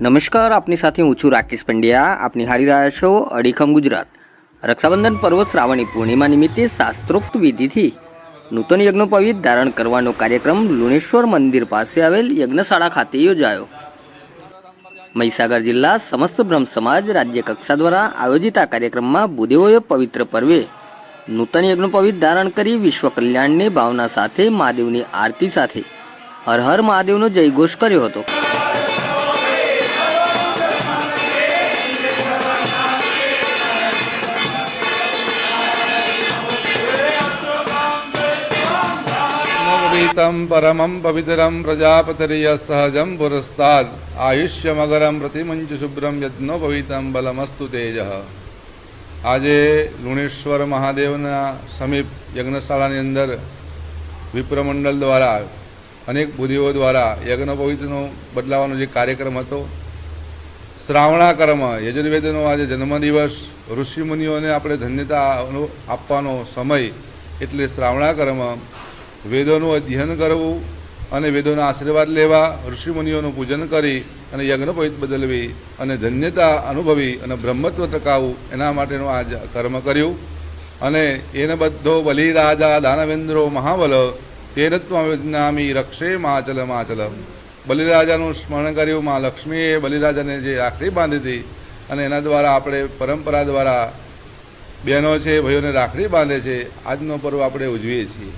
નમસ્કાર, આપની સાથે હું છું રાકેશ પંડ્યા. આપની હારી રહ્યા છો અડીખમ ગુજરાત. રક્ષાબંધન પર્વ શ્રાવણી પૂર્ણિમા નિમિત્તે શાસ્ત્રોક્ત વિધિથી નૂતન યજ્ઞોપવિત ધારણ કરવાનો કાર્યક્રમ લુણેશ્વર મંદિર પાસે આવેલ યજ્ઞશાળા ખાતે યોજાયો. મહીસાગર જિલ્લા સમસ્ત બ્રહ્મ સમાજ રાજ્ય કક્ષા દ્વારા આયોજિત આ કાર્યક્રમમાં ભૂદેવોએ પવિત્ર પર્વે નૂતન યજ્ઞોપવિત ધારણ કરી વિશ્વ કલ્યાણની ભાવના સાથે મહાદેવની આરતી સાથે હર હર મહાદેવનો જયઘોષ કર્યો હતો. પવિતમ પરમમ પવિતરમ પ્રજાપતિર્ય સહજમ પુરસ્તાદ આયુષ્યમગરમ પ્રતિમંચ શુભ્રમ યજ્ઞો પવિતમ બલમસ્તુ તેજ આજે લુણેશ્વર મહાદેવના સમીપ યજ્ઞશાળાની અંદર વિપ્રમંડળ દ્વારા અનેક બુદ્ધિઓ દ્વારા યજ્ઞ પવિત્રનો બદલાવાનો જે કાર્યક્રમ હતો શ્રાવણા કર્મ યજુર્વેદનો આજે જન્મદિવસ ઋષિમુનિઓને આપણે ધન્યતા આપવાનો સમય એટલે શ્રાવણા કર્મ વેદોનું અધ્યયન કરવું અને વેદોના આશીર્વાદ લેવા, ઋષિમુનિઓનું પૂજન કરી અને યજ્ઞોપવિત બદલવી અને ધન્યતા અનુભવી અને બ્રહ્મત્વ ટકાવવું એના માટેનું આ કર્મ કર્યું. અને એને બધો બલિ રાજા દાનવેન્દ્રો મહાબલ, તેન ત્વમિજ્ઞામી રક્ષે માચલ માચલ. બલિરાજાનું સ્મરણ કર્યું માં લક્ષ્મીએ, બલિરાજાને જે રાખડી બાંધી હતી અને એના દ્વારા આપણે પરંપરા દ્વારા બહેનો છે, ભાઈઓને રાખડી બાંધે છે, આજનો પર્વ આપણે ઉજવીએ છીએ.